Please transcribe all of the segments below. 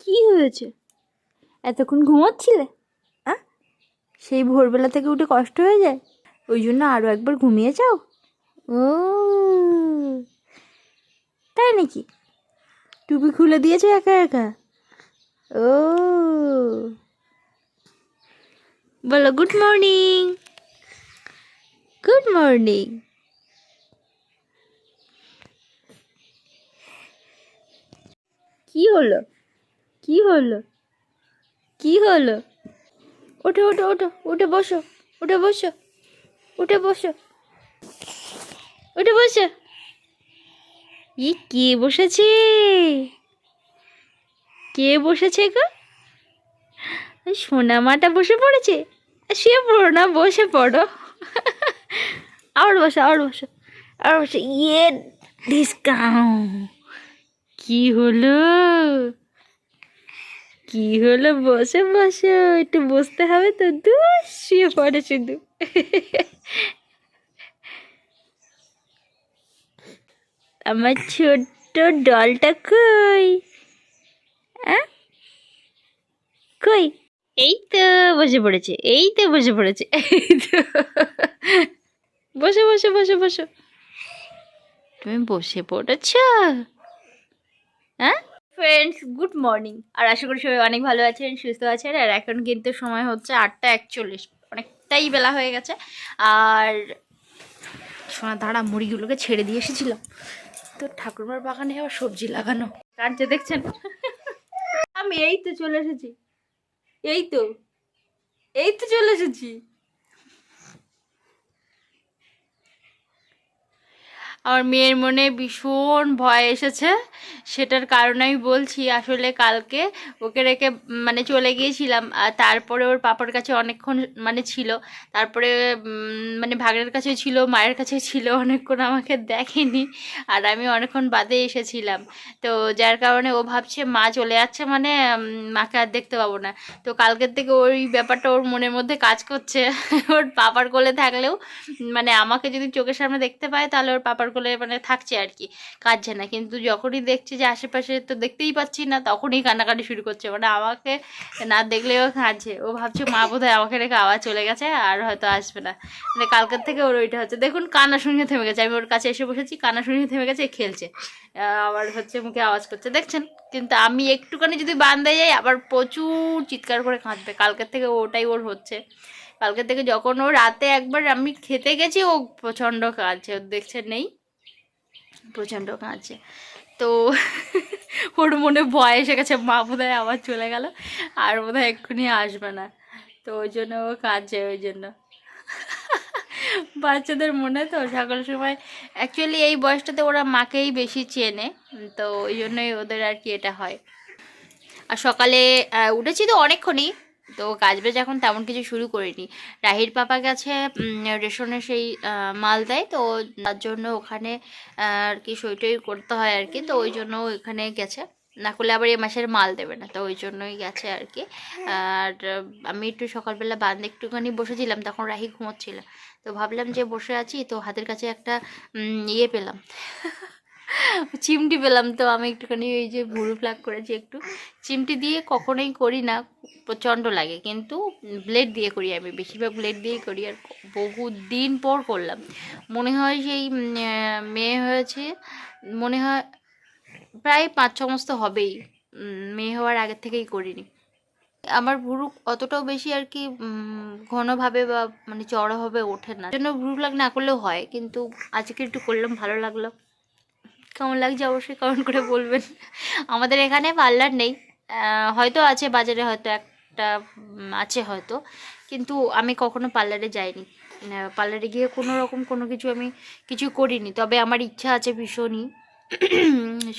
কি হয়েছে? এতক্ষণ ঘুমোচ্ছিলে? আ? সেই ভোরবেলা থেকে উঠে কষ্ট হয়ে যায়? ওই জন্য আরও একবার ঘুমিয়ে যাও। ও। তাই নাকি? টুপি খুলে দিয়েছ একা একা? ও। বলো গুড মর্নিং গুড মর্নিং কি হলো? কি হলো? কি হলো? ওঠো ওঠো ওঠো, উঠে বসো উঠে বসো উঠে বসো উঠে বসো। ই, কে বসেছে? কে বসেছে গো? সোনা মাটা বসে পড়েছে শুয়ে পড়ো না বসে পড়ো। আর বসো আর বসো আর বসো। ইয়ে ডিসকাউন্ট কি হলো? কি হলো? বসে বসে। একটু বসতে হবে তো। দু, শুয়ে পড়ে শুধু। আমার ছোট্ট ডলটা কই? কই? এই তো বসে পড়েছে। এই তো বসে পড়েছে। তো। বসে বসে বসে, বসো। তুমি বসে পড়েছ? হ্যাঁ ফ্রেন্ডস, গুড মর্নিং। আর আশা করি সবাই অনেক ভালো আছেন, সুস্থ আছেন। আর এখন কিন্তু সময় হচ্ছে আটটা একচল্লিশ। অনেকটাই বেলা হয়ে গেছে। আর সোনা দাঁড়া, মুড়িগুলোকে ছেড়ে দিয়ে এসেছিলাম। তো ঠাকুরমার বাগানে আবার সবজি লাগানো। কাটছে দেখছেন? আমি এই তো চলে এসেছি। এই তো। এই তো চলে এসেছি। আমার মেয়ের মনে ভীষণ ভয় এসেছে। সেটার কারণ আমি বলছি, আসলে কালকে ওকে রেখে মানে চলে গিয়েছিলাম, আর তারপরে ওর পাপার কাছে অনেকক্ষণ মানে ছিল। তারপরে মানে ভাগের কাছে ছিল, মায়ের কাছে ছিল, অনেকক্ষণ আমাকে দেখেনি, আর আমি অনেকক্ষণ বাদে এসেছিলাম। তো যার কারণে ও ভাবছে, মা চলে যাচ্ছে মানে মাকে আর দেখতে পাবো না। তো কালকের থেকে ওই ব্যাপারটা ওর মনের মধ্যে কাজ করছে। ওর পাপার কোলে থাকলেও মানে আমাকে যদি চোখের সামনে দেখতে পায়, তাহলে ওর পাপার কোলে মানে থাকছে আর কি কাঁদছে না। কিন্তু যখনই দেখছে যে আশেপাশে তো দেখতেই পাচ্ছি না, তখনই কান্নাকাটি শুরু করছে। মানে আমাকে না দেখলেও কাঁদছে। ও ভাবছে, মা বোধহয় আমাকে রেখে আওয়াজ চলে গেছে, আর হয়তো আসবে না। মানে কালকের থেকে ওর ওইটা হচ্ছে। দেখুন, কান্না শুনিয়ে থেমে গেছে। আমি ওর কাছে এসে বসেছি, কান্না শুনিয়ে থেমে গেছে খেলছে। আবার হচ্ছে মুখে আওয়াজ করছে। দেখছেন? কিন্তু আমি একটুখানি যদি বান্ধে যাই, আবার প্রচুর চিৎকার করে কাঁদবে। কালকের থেকে ওটাই ওর হচ্ছে। কালকে থেকে যখন ও রাতে একবার আমি খেতে গেছি, ও প্রচণ্ড কাঁদছে। ও দেখছে, নেই প্রচণ্ড কাঁদছে। তো ওর মনে ভয় এসে গেছে, মা বোধহয় আবার চলে গেল, আর বোধহয় এক্ষুনি আসবে না। তো ওই জন্য ও কাঁদছে ওই জন্য। বাচ্চাদের মনে তো সকল সময় অ্যাকচুয়ালি এই বয়সটাতে ওরা মাকেই বেশি চেনে, তো ওই জন্যই ওদের আর কি এটা হয়। আর সকালে উঠেছি তো অনেকক্ষণই তো কাজ বাজ এখন তেমন কিছু শুরু করিনি। রাহির পাপা গেছে রেশনে সেই মাল দেয়, তো তার জন্য ওখানে আর কি সইটই করতে হয় আর কি, তো ওই জন্য ওখানে গেছে। না করলে আবার এই মাসের মাল দেবে না, তো ওই জন্যই গেছে আর কি। আর আমি একটু সকালবেলা বান্ধে একটুখানি বসেছিলাম, তখন রাহি ঘুমোচ্ছিল। তো ভাবলাম যে বসে আছি, তো হাতের কাছে একটা ইয়ে পেলাম। চিমটি পেলাম তো, আমি একটুখানি ওই যে ভুরু প্লাগ করেছি একটু। চিমটি দিয়ে কখনোই করি না, প্রচণ্ড লাগে। কিন্তু ব্লেড দিয়ে করি আমি, বেশিরভাগ ব্লেড দিয়েই করি আর বহু দিন পর করলাম। মনে হয় সেই মেয়ে হয়েছে, মনে হয় প্রায় পাঁচ, ছ তো হবেই। মেয়ে হওয়ার আগের থেকেই করিনি। আমার ভুরু অতটাও বেশি আর কি ঘনভাবে বা মানে চড়াভাবে ওঠে না। জন্য ভুরু প্লাগ না করলেও হয়, কিন্তু আজকে একটু করলাম, ভালো লাগল। কেমন লাগছে অবশ্যই কমেন্ট করে বলবেন। আমাদের এখানে পার্লার নেই। হয়তো আছে, বাজারে হয়তো একটা আছে হয়তো। কিন্তু আমি কখনো পার্লারে যাইনি। পার্লারে গিয়ে কোনো রকম কোনো কিছু আমি কিছু করিনি। তবে আমার ইচ্ছা আছে ভীষণই।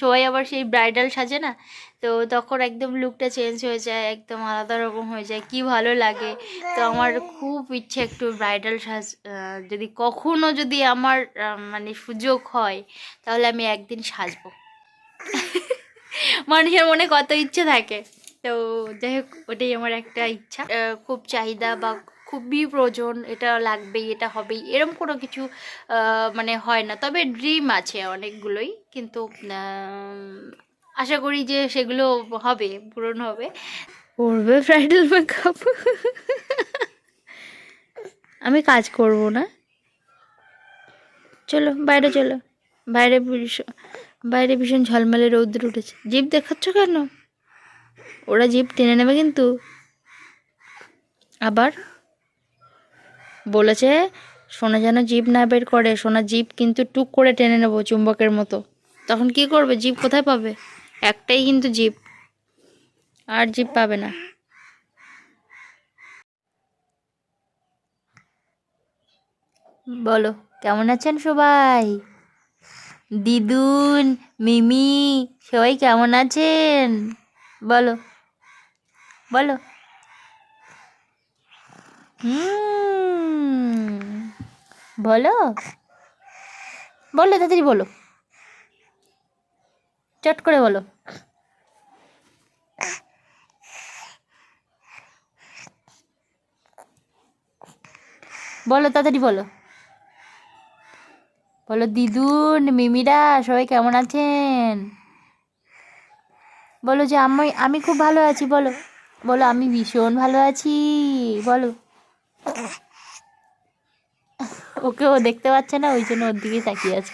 সবাই আবার সেই ব্রাইডাল সাজে না? তো তখন একদম লুকটা চেঞ্জ হয়ে যায়, একদম আলাদা রকম হয়ে যায়, কি ভালো লাগে। তো আমার খুব ইচ্ছে একটু ব্রাইডাল সাজ যদি কখনো যদি আমার মানে সুযোগ হয়, তাহলে আমি একদিন সাজবো। মানুষের মনে কত ইচ্ছে থাকে। তো যাই হোক, ওটাই আমার একটা ইচ্ছা। খুব চাহিদা বা খুবই প্রয়োজন, এটা লাগবেই, এটা হবেই, এরম কোনো কিছু মানে হয় না। তবে ড্রিম আছে অনেকগুলোই, কিন্তু আশা করি যে সেগুলো হবে, পূরণ হবে। করবে ব্রাইডাল মেকআপ আমি কাজ করব না। চলো, বাইরে চলো। বাইরে ভীষণ বাইরে ভীষণ ঝলমলে রৌদ্র উঠেছে। জিপ দেখাচ্ছ কেন? ওরা জিপ টেনে নেবে কিন্তু। আবার? বলেছে, সোনা যেন জিপ না বের করে, সোনা জিপ কিন্তু টুক করে টেনে নেব চুম্বকের মতো। তখন কি করবে? জিপ কোথায় পাবে? একটাই কিন্তু জিপ আর জিপ পাবে না। বলো, কেমন আছেন সবাই? দিদুন, মিমি, সবাই কেমন আছেন? বলো বলো। হুম। বলো। বলো তাড়াতাড়ি বলো। চট করে বলো। বলো তাড়াতাড়ি বলো। বলো, দিদুন, মিমিরা, সবাই কেমন আছেন? বলো যে আমি আমি খুব ভালো আছি, বলো। বলো, আমি ভীষণ ভালো আছি, বলো। ওকে ও দেখতে পাচ্ছে না ওই জন্য ওর দিকেই তাকিয়ে আছে।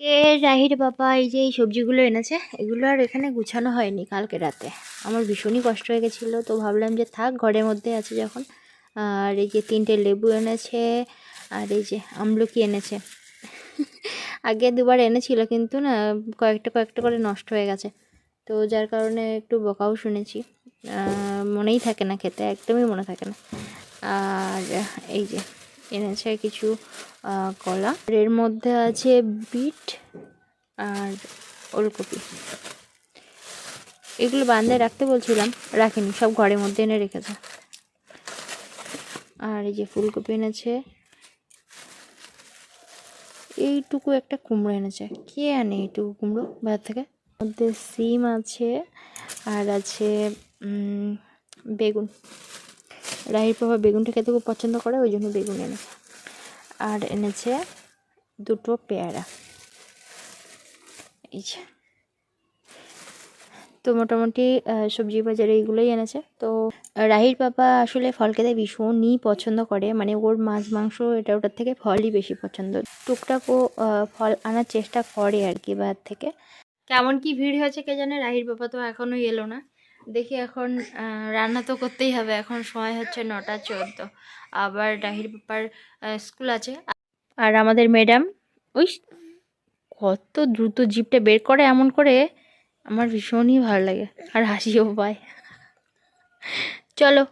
এ রাহির বাবা, এই যে এই সবজিগুলো এনেছে, এগুলো আর এখানে গুছানো হয়নি কালকে রাতে। আমার ভীষণই কষ্ট হয়ে গেছিল, তো ভাবলাম যে থাক, ঘরের মধ্যে আছে যখন। আর এই যে তিনটে লেবু এনেছে, আর এই যে আমলকি এনেছে। আগে দুবার এনেছিল কিন্তু না, কয়েকটা কয়েকটা করে নষ্ট হয়ে গেছে। তো যার কারণে একটু বকাও শুনেছি। মনেই থাকে না খেতে, একদমই মনে থাকে না। আর এই যে এনেছে কিছু কলা। এর মধ্যে আছে বিট আর ওলকপি। এগুলো বান্ধায় রাখতে বলছিলাম, রাখিনি, সব ঘরের মধ্যে এনে রেখেছে আর এই যে ফুলকপি এনেছে, এইটুকু একটা কুমড়ো এনেছে। কে আনে এইটুকু কুমড়ো বাজার থেকে? মধ্যে সিম আছে, আর আছে বেগুন। রাহির বাবা বেগুনটা খেতে খুব পছন্দ করে, ওই জন্য বেগুন এনে। আর এনেছে দুটো পেয়ারা। এই যে। তো মোটামুটি সবজি বাজারে এইগুলোই এনেছে। তো রাহির পাপা আসলে ফল খেতে ভীষণই পছন্দ করে মানে ওর মাছ, মাংস এটা ওটার থেকে ফলই বেশি পছন্দ। টুকটাক ও ফল আনার চেষ্টা করে আর কি বাজার থেকে। কেমন কি ভিড় হয়েছে কে জানে, রাহির বাবা তো এখনও এলো না। দেখি এখন রান্না তো করতেই হবে। এখন সময় হচ্ছে নটা চোদ্দ। আবার ডাহির বাবার স্কুল আছে। আর আমাদের ম্যাডাম ওই কত দ্রুত জিপটা বের করে এমন করে আমার ভীষণই ভালো লাগে। আর হাসিও পায়। চলো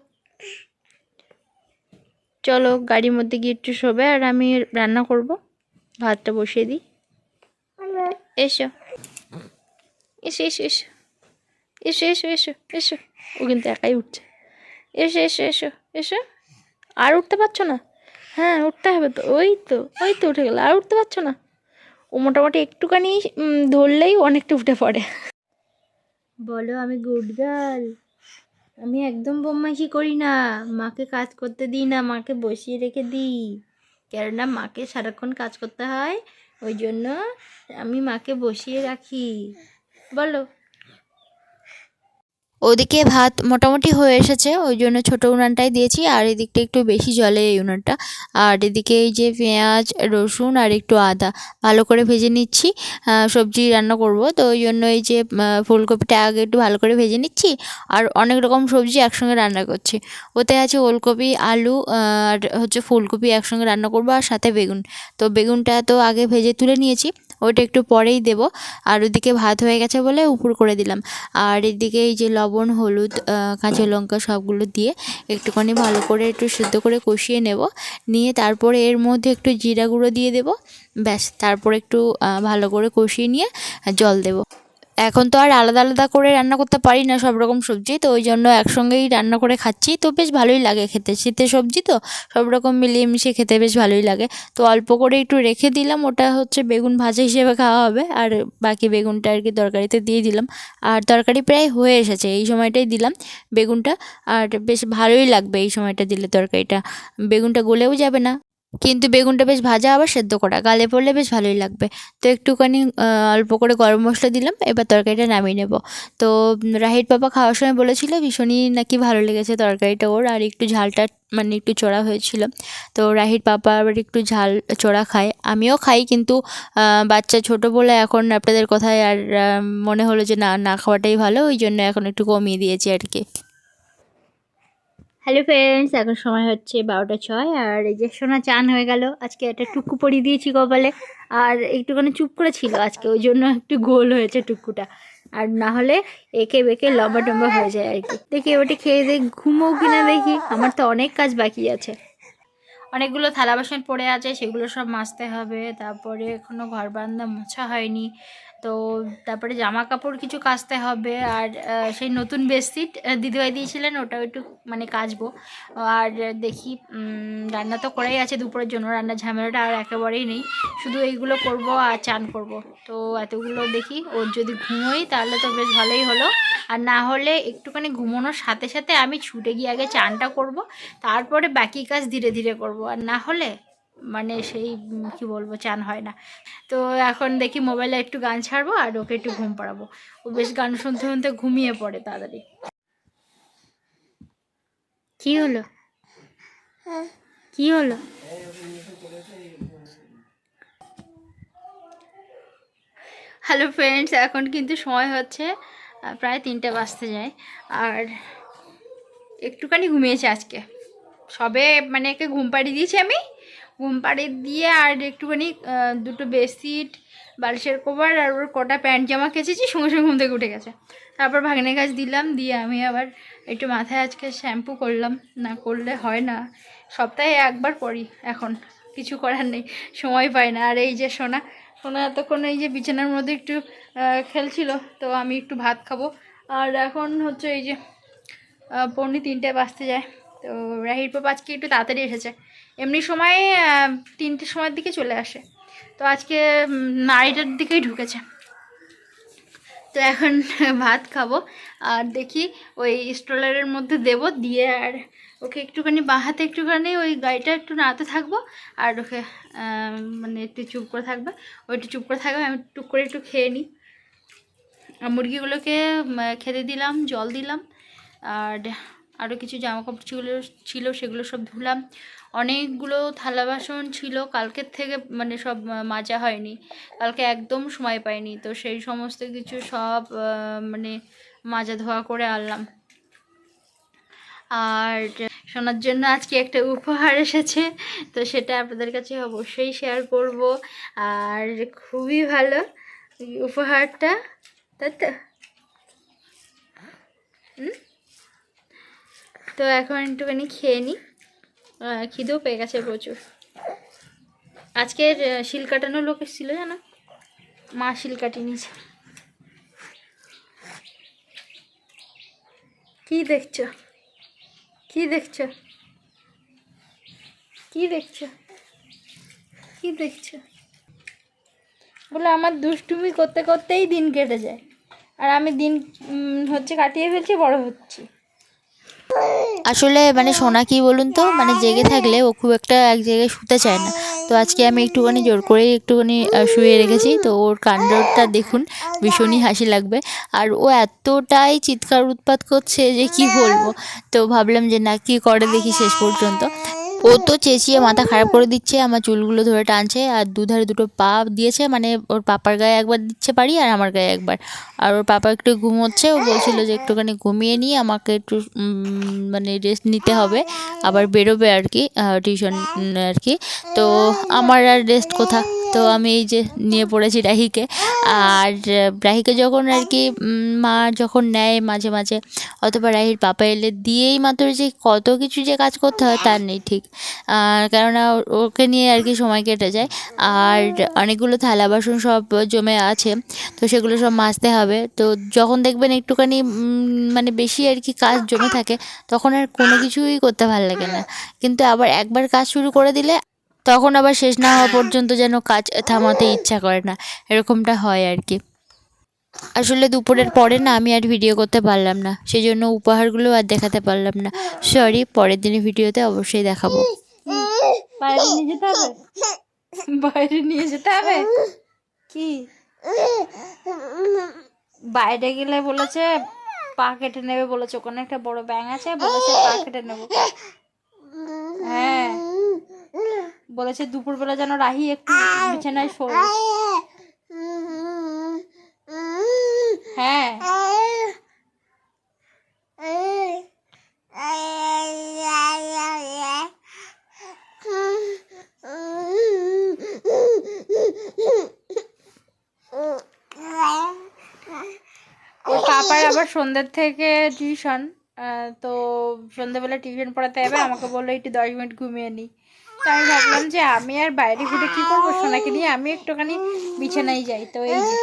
চলো গাড়ির মধ্যে গিয়ে একটু শোবে আর আমি রান্না করব। ভাতটা বসিয়ে দিই। এসো। এসো এসো এসো। এসো এসো এসো এসো। ও কিন্তু একাই উঠছে। এসো এসো এসো এসো। আর উঠতে পারছ না? হ্যাঁ উঠতে হবে তো। ওই তো ওই তো উঠে গেল। আর উঠতে পারছ না? ও মোটামুটি একটুখানি ধরলেই অনেকটা উঠে পড়ে। বলো, আমি গুড গার্ল আমি একদম বদমাইশি করি না। মাকে কাজ করতে দিই না, মাকে বসিয়ে রেখে দিই। কেননা মাকে সারাক্ষণ কাজ করতে হয়, ওই জন্য আমি মাকে বসিয়ে রাখি। বলো। ওদিকে ভাত মোটামুটি হয়ে এসেছে, ওই জন্য ছোটো উনানটাই দিয়েছি, আর এদিকটা একটু বেশি জলে এই উনানটা। আর এদিকে এই যে পেঁয়াজ, রসুন আর একটু আদা, ভালো করে ভেজে নিচ্ছি সবজি রান্না করব। তো ওই জন্য এই যে ফুলকপিটা আগে একটু ভালো করে ভেজে নিচ্ছি, আর অনেক রকম সবজি একসঙ্গে রান্না করছি। ওতে আছে ওলকপি, আলু আর হচ্ছে ফুলকপি একসঙ্গে রান্না করব, আর সাথে বেগুন। তো বেগুনটা তো আগে ভেজে তুলে নিয়েছি ওইটা একটু পরেই দেব। আর ওদিকে ভাত হয়ে গেছে বলে উপর করে দিলাম। আর এদিকে এই যে লবণ, হলুদ কাঁচা লঙ্কা সবগুলো দিয়ে একটুখানি ভালো করে একটু সিদ্ধ করে কষিয়ে নেব। নিয়ে তারপরে এর মধ্যে একটু জিরা গুঁড়ো দিয়ে দেব। ব্যাস, তারপর একটু ভালো করে কষিয়ে নিয়ে জল দেব। এখন তো আর আলাদা আলাদা করে রান্না করতে পারি না সব রকম সবজি, তো ওই জন্য একসঙ্গেই রান্না করে খাচ্ছি। তো বেশ ভালোই লাগে খেতে। শীতের সবজি তো সব রকম মিলিয়ে মিশিয়ে খেতে বেশ ভালোই লাগে। তো অল্প করে একটু রেখে দিলাম, ওটা হচ্ছে বেগুন ভাজা হিসেবে খাওয়া হবে। আর বাকি বেগুনটা আর কি তরকারিতে দিয়ে দিলাম। আর তরকারি প্রায় হয়ে এসেছে, এই সময়টাই দিলাম বেগুনটা। আর বেশ ভালোই লাগবে এই সময়টা দিলে তরকারিটা। বেগুনটা গলেও যাবে না। কিন্তু বেগুনটা বেশ ভাজা, আবার সেদ্ধ করা। গালে পড়লে বেশ ভালোই লাগবে। তো একটুখানি অল্প করে গরম মশলা দিলাম, এবার তরকারিটা নামিয়ে নেব। তো রাহির পাপা খাওয়ার সময় বলেছিল, ভীষণই নাকি ভালো লেগেছে তরকারিটা ওর, আর একটু ঝালটা মানে একটু চড়া হয়েছিল। তো রাহির পাপা আবার একটু ঝাল, চড়া খায়। আমিও খাই, কিন্তু বাচ্চা ছোট বলে এখন আপনাদের কথায় আর মনে হলো যে না না খাওয়াটাই ভালো, ওই জন্য এখন একটু কমিয়ে দিয়েছি আর কি। হ্যালো ফ্রেন্ডস এখন সময় হচ্ছে বারোটা ছয় আর এই যে সোনা চান হয়ে গেল। আজকে একটা টুকু পরিয়ে দিয়েছি কপালে। আর একটুখানি চুপ করে ছিল আজকে, ওই জন্য একটু গোল হয়েছে টুকুটা। আর না হলে এঁকে বেঁকে লম্বা টম্বা হয়ে যায় আর কি। দেখি ওটা খেয়ে দেখ ঘুমো কিনা দেখি। আমার তো অনেক কাজ বাকি আছে। অনেকগুলো থালা বাসন পড়ে আছে, সেগুলো সব মাজতে হবে। তারপরে এখনও ঘর বারান্দা মোছা হয়নি। তো তারপরে জামা কাপড় কিছু কাচতে হবে আর সেই নতুন বেডশিট দিদিভাই দিয়েছিলেন, ওটাও একটু মানে কাচবো। আর দেখি রান্না তো করাই আছে দুপুরের জন্য রান্নার ঝামেলাটা আর একেবারেই নেই। শুধু এইগুলো করব আর চান করব। তো এতগুলো দেখি, ওর যদি ঘুমোই তাহলে তো বেশ ভালোই হলো। আর না হলে একটুখানি ঘুমানোর সাথে সাথে আমি ছুটে গিয়ে আগে চানটা করব, তারপরে বাকি কাজ ধীরে ধীরে করব। আর না হলে মানে সেই কি বলব চান হয় না। তো এখন দেখি মোবাইলে একটু গান ছাড়বো আর ওকে একটু ঘুম পাড়াবো। ও বেশ গান শুনতে শুনতে ঘুমিয়ে পড়ে তাড়াতাড়ি। কি হলো? কি হলো? হ্যালো ফ্রেন্ডস এখন কিন্তু সময় হচ্ছে প্রায় তিনটে বাজতে যায়। আর একটুখানি ঘুমিয়েছে আজকে। সবে মানে একে ঘুম পাড়িয়ে দিয়েছি আমি ঘুম পাড়িয়ে দিয়ে আর একটুখানি দুটো বেডশিট বালিশের কভার আর ওর কটা প্যান্ট জামা কেচেছি, সঙ্গে সঙ্গে ঘুম থেকে উঠে গেছে। তারপর ভাগনে গাছ দিলাম, দিয়ে আমি আবার একটু মাথায় আজকে শ্যাম্পু করলাম। না করলে হয় না, সপ্তাহে একবার করি এখন, কিছু করার নেই, সময় পাই না। আর এই যে সোনা সোনা এতক্ষণ এই যে বিছানার মধ্যে একটু খেলছিল, তো আমি একটু ভাত খাব। আর এখন হচ্ছে এই যে পৌনে তিনটে বাজতে যায়। তো রাহির পাপা আজকে একটু তাড়াতাড়ি এসেছে। এমনি সময় তিনটের সময়ের দিকে চলে আসে। তো আজকে আড়াইটার দিকেই ঢুকেছে। তো এখন ভাত খাব। আর দেখি ওই স্ট্রলারের মধ্যে দেব দিয়ে আর ওকে একটুখানি বাঁ হাতে একটুখানি ওই গাড়িটা একটু নাড়াতে থাকব। আর ওকে মানে একটু চুপ করে থাকবে। ও একটু চুপ করে থাকবে, আমি টুক করে একটু খেয়ে নিই। আর মুরগিগুলোকে খেতে দিলাম, জল দিলাম। আর আরও কিছু জামা কাপড় ছিল ছিল, সেগুলো সব ধুলাম। অনেকগুলো থালা বাসন ছিল, কালকের থেকে মানে সব মাজা হয়নি। কালকে একদম সময় পাইনি, তো সেই সমস্ত কিছু সব মানে মাজা ধোয়া করে আনলাম। আর শোনার জন্য আজকে একটা উপহার এসেছে, তো সেটা আপনাদের কাছে অবশ্যই শেয়ার করব। আর খুবই ভালো উপহারটা, তাই তো হুম? তো এখন একটুখানি খেয়ে নিই খিদেও পেয়ে গেছে প্রচুর। আজকের শিল কাটানো লোক এসেছিল জানো? মা শিল কাটিয়ে নিয়েছে। কি দেখছ? কি দেখছ? কি দেখছ? কি দেখছ? বলে আমার দুষ্টুমি করতে করতেই দিন কেটে যায়। আর আমি দিন হচ্ছে কাটিয়ে ফেলছি, বড় হচ্ছি। আসলে মানে সোনা কি বলুন তো মানে জেগে থাকলে ও খুব একটা এক জায়গায় শুতে চায় না। তো আজকে আমি একটুখানি জোর করেই একটুখানি শুয়ে রেখেছি। তো ওর কাণ্ডটা দেখুন, ভীষণই হাসি লাগবে। আর ও এতটাই চিৎকার উৎপাত করছে যে কি বলব? তো ভাবলাম যে না, কি করে দেখি শেষ পর্যন্ত। ও তো চেঁচিয়ে মাথা খারাপ করে দিচ্ছে, আমার চুলগুলো ধরে টানছে, আর দুধারে দুটো পা দিয়েছে মানে ওর পাপার গায়ে একবার দিচ্ছে পারি আর আমার গায়ে একবার। আর ওর পাপা একটু ঘুমোচ্ছে, ও বলছিল যে একটুখানি ঘুমিয়ে নিয়ে আমাকে একটু মানে রেস্ট নিতে হবে। আবার বেরোবে আর কি টিউশন আর কি। তো আমার আর রেস্ট কোথা? তো আমি এই যে নিয়ে পড়েছি রাহিকে। আর রাহিকে যখন আর কি মা যখন নেয় মাঝে মাঝে, অথবা রাহির পাপা এলে দিয়েই মাত্র যে কত কিছু যে কাজ করতে হয় তার নেই, ঠিক। আর কেননা ওকে নিয়ে আর কি সময় কেটে যায়। আর অনেকগুলো থালা বাসন সব জমে আছে, তো সেগুলো সব মাজতে হবে। তো যখন দেখবেন একটুখানি মানে বেশি আর কি কাজ জমে থাকে, তখন আর কোনো কিছুই করতে ভালো লাগে না। কিন্তু আবার একবার কাজ শুরু করে দিলে, তখন আবার শেষ না হওয়া পর্যন্ত যেন কাজ থামাতে ইচ্ছা করে না। এরকমটা হয় আর কি। আসলে দুপুরের পরে না আমি আর ভিডিও করতে পারলাম না। সেই জন্য উপহারগুলো আর দেখাতে পারলাম না। সরি পরের দিনের ভিডিওতে অবশ্যই দেখাবো। বাইরে নিয়ে যেতে হবে? বাইরে নিয়ে যেতে হবে? কি? বাইরে গেলে বলেছে, পা কেটে নেবে বলেছে। ওখানে একটা বড় ব্যাং আছে, বলেছে পা কেটে নেব। হ্যাঁ। বলেছে, দুপুরবেলা যেন রাহি একটু বিছানায় শোয়। হ্যাঁ। পাপার আবার সন্ধ্যের থেকে টিউশন তো সন্ধ্যেবেলা টিউশন পড়াতে যাবে, আমাকে বলল, একটু দশ মিনিট ঘুমিয়ে নিই তো আমি ভাবলাম যে আমি আর বাইরে ঘুরে কী করব? সোনাকে নিয়ে আমি একটুখানি বিছানায় যাই, তো এই যে।